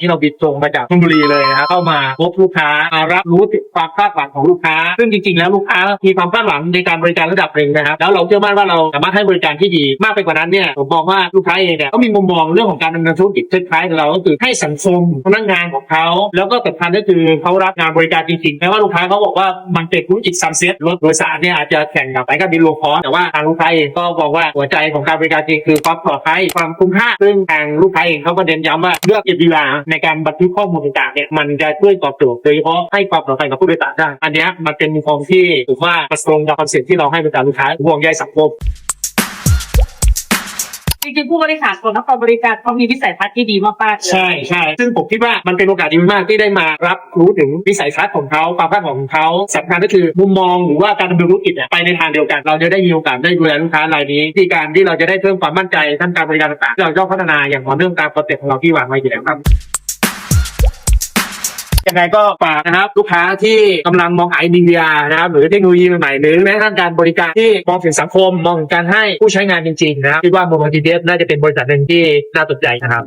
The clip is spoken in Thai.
ที่เราบินตรงมาจากชลบุรีเลยนะครับเข้ามาพบลูกค้ามารับรู้ความคาดหวังของลูกค้า ซึ่งจริงๆ แล้วลูกค้ามีความคาดหวังในการบริการระดับหนึ่งนะครับแล้วเราเชื่อมั่นว่าเราสามารถให้บริการที่ดีมากไปกว่านั้นเนี่ยผมมองว่าลูกค้าเองเนี่ยก็มีมุมมองเรื่องของการดำเนินธุรกิจคล้ายๆเราก็คือให้สังคมพนักงานของเขาแล้วก็สำคัญก็คือเขารับงานบริการจริงๆแม้ว่าลูกค้าเขาบอกว่ามันเป็นธุรกิจซัมเซ็ตรถโดยสารเนี่ยอาจจะแข่งกับสายการบินโลคอสแต่ว่าทางลูกค้าเองก็บอกว่าหัวใจของการบริการจริงคือความปลอดภัยความคุ้มค่าซึ่งทางลูกค้าเองเขาก็เน้นย้ำว่าเลือกเก็บเวลาในการบันทึกข้อมูลต่างๆเนี่ยมันจะช่วยตอบโจทย์โดยเฉพาะให้ความปลอดภัยกับผู้โดยสารได้ อันเนี้ยมันเป็นมุมมองที่ผมว่ามันตรงกับคอนเซ็ปต์ที่เราให้บริการลูกค้าห่วงใยสังคมจริงๆผู้บริหารของนักบริการเขามีวิสัยทัศน์ที่ดีมากๆเลยใช่ใช่ซึ่งผมคิดว่ามันเป็นโอกาสดีมากที่ได้มารับรู้ถึงวิสัยทัศน์ของเขาความคาดหวังของเขาสำคัญก็คือมุมมองหรือว่าการดำเนินธุรกิจเนี่ยไปในทางเดียวกัน เราจะได้มีโอกาสได้ดูแลลูกค้ารายนี้ที่การที่เราจะได้เพิ่มความมั่นใจท่านการบริการต่างๆที่เราต้องพัฒนาอย่างต่อเนื่องตามคอนเซ็ปต์ของเราที่วางไว้อยู่แล้วครับ ยังไงก็ฝากนะครับลูกค้าที่กำลังมองหาไอเดียนะครับหรือเทคโนโลยีใหม่ๆหรือแม้กระทั่งการบริการที่มองถึงสังคมมองถึงการให้ผู้ใช้งานจริงๆนะครับคิดว่าโมบายทีเดน่าจะเป็นบริษัทหนึ่งที่น่าสนใจนะครับ